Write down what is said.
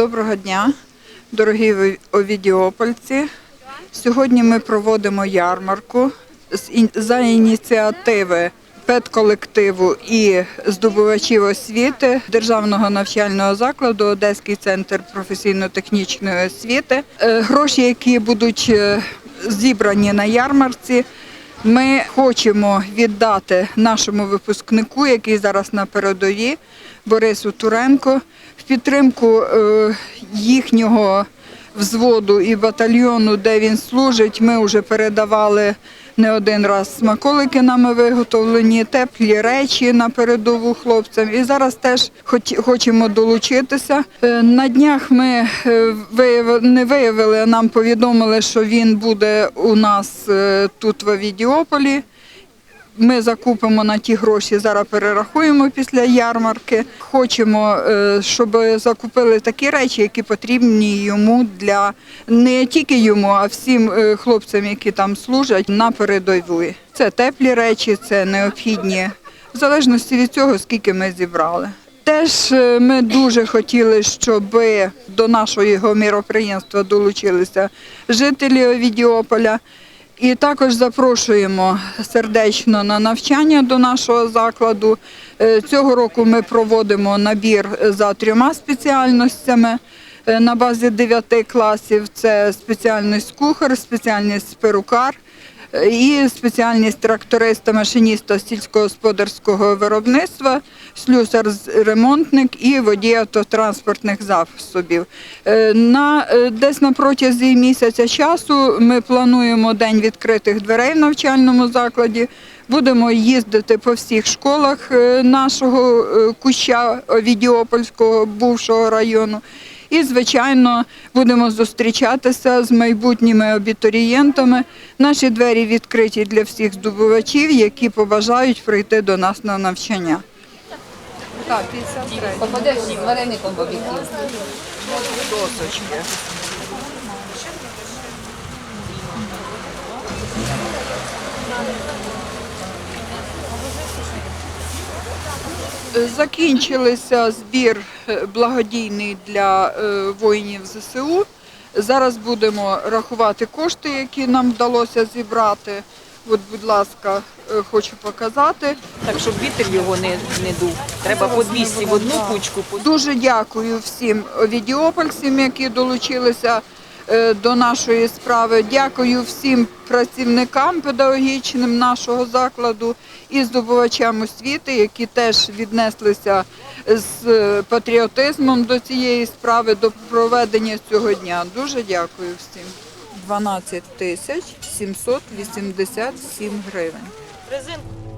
Доброго дня, дорогі овідіопольці. Сьогодні ми проводимо ярмарку за ініціативи педколективу і здобувачів освіти Державного навчального закладу Одеський центр професійно-технічної освіти. Е, Гроші, які будуть е, зібрані на ярмарці, ми хочемо віддати нашому випускнику, який зараз на передовій, Борису Туренко, в підтримку е, їхнього взводу і батальйону, де він служить. Ми вже передавали не один раз смаколики нами виготовлені, теплі речі на передову хлопцям. І зараз теж хочемо долучитися. Е, На днях ми е, не виявили, нам повідомили, що він буде у нас тут в Авідіополі. Ми закупимо на ті гроші, зараз перерахуємо після ярмарки. Хочемо, е, щоб закупили такі речі, які потрібні йому для не тільки йому, а всім е, хлопцям, які там служать на передовій. Це теплі речі, це необхідні, в залежності від цього, скільки ми зібрали. Теж е, ми дуже хотіли, щоб до нашого міроприємства долучилися жителі Овідіополя. І також запрошуємо сердечно на навчання до нашого закладу. Е, Цього року ми проводимо набір за трьома спеціальностями е, на базі дев'яти класів. Це спеціальність кухар, спеціальність перукар е, і спеціальність тракториста, машиніста сільськогосподарського виробництва, слюсар-ремонтник і водій автотранспортних засобів. Е, На, е, десь на протязі місяця часу ми плануємо день відкритих дверей в навчальному закладі. Будемо їздити по всіх школах е, нашого куща Відіопольського бувшого району. І, звичайно, будемо зустрічатися з майбутніми абітурієнтами. Наші двері відкриті для всіх здобувачів, які побажають прийти до нас на навчання. Так, 53. З вареником об'єктив. Досочки. Закінчилися збір е, благодійний для е, воїнів ЗСУ. Зараз будемо рахувати кошти, які нам вдалося зібрати. От, будь ласка, е, хочу показати. Так, щоб вітер його не, не дув. Треба по 200 в одну кучку, Дуже дякую всім відіопольцям, які долучилися до нашої справи. Дякую всім працівникам педагогічним нашого закладу і здобувачам освіти, які теж віднеслися з е, патріотизмом до цієї справи, до проведення цього дня. Дуже дякую всім. 12 тисяч 787 гривень. резинку.